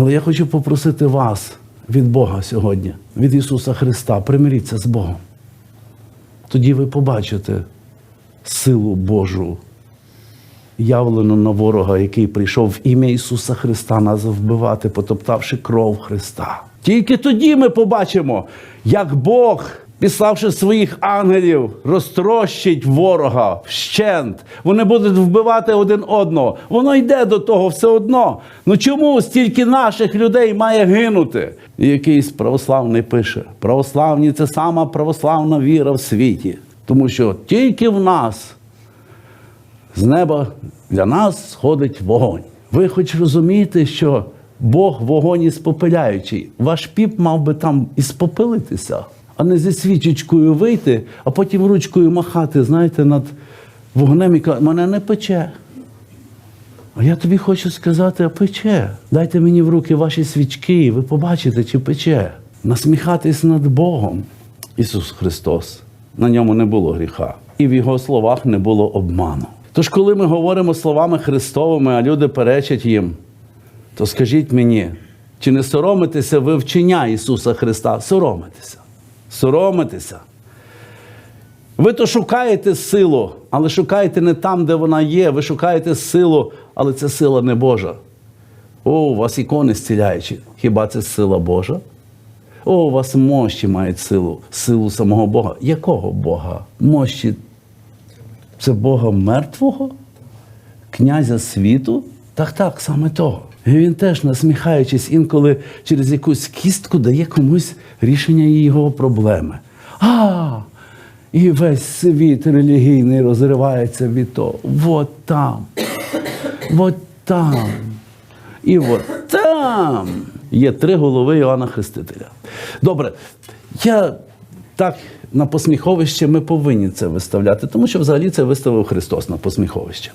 Але я хочу попросити вас від Бога сьогодні, від Ісуса Христа, примиріться з Богом. Тоді ви побачите силу Божу, явлену на ворога, який прийшов в ім'я Ісуса Христа нас вбивати, потоптавши кров Христа. Тільки тоді ми побачимо, як Бог, піславши своїх ангелів, розтрощить ворога вщент. Вони будуть вбивати один одного. Воно йде до того все одно. Ну чому стільки наших людей має гинути? І якийсь православний пише: православні це сама православна віра в світі. Тому що тільки в нас з неба для нас сходить вогонь. Ви хоч розумієте, що Бог вогонь іспопиляючий. Ваш піп мав би там іспопилитися, а не зі свічечкою вийти, а потім ручкою махати, знаєте, над вогнем і казати, мене не пече. А я тобі хочу сказати, а пече. Дайте мені в руки ваші свічки, і ви побачите, чи пече. Насміхатись над Богом. Ісус Христос. На ньому не було гріха. І в Його словах не було обману. Тож, коли ми говоримо словами Христовими, а люди перечать їм, то скажіть мені, чи не соромитеся ви вчення Ісуса Христа? Соромитеся. Соромитеся. Ви то шукаєте силу, але шукаєте не там, де вона є. Ви шукаєте силу, але це сила не Божа. О, у вас ікони зціляючі. Хіба це сила Божа? О, у вас мощі мають силу, силу самого Бога. Якого Бога? Мощі це Бога мертвого? Князя світу? Так, так, саме того. І він теж, насміхаючись, інколи через якусь кістку дає комусь рішення його проблеми. А! І весь світ релігійний розривається від того. Вот там. Вот там. І от там є три голови Іоанна Хрестителя. Добре, я так на посміховище ми повинні це виставляти, тому що взагалі це виставив Христос на посміховище.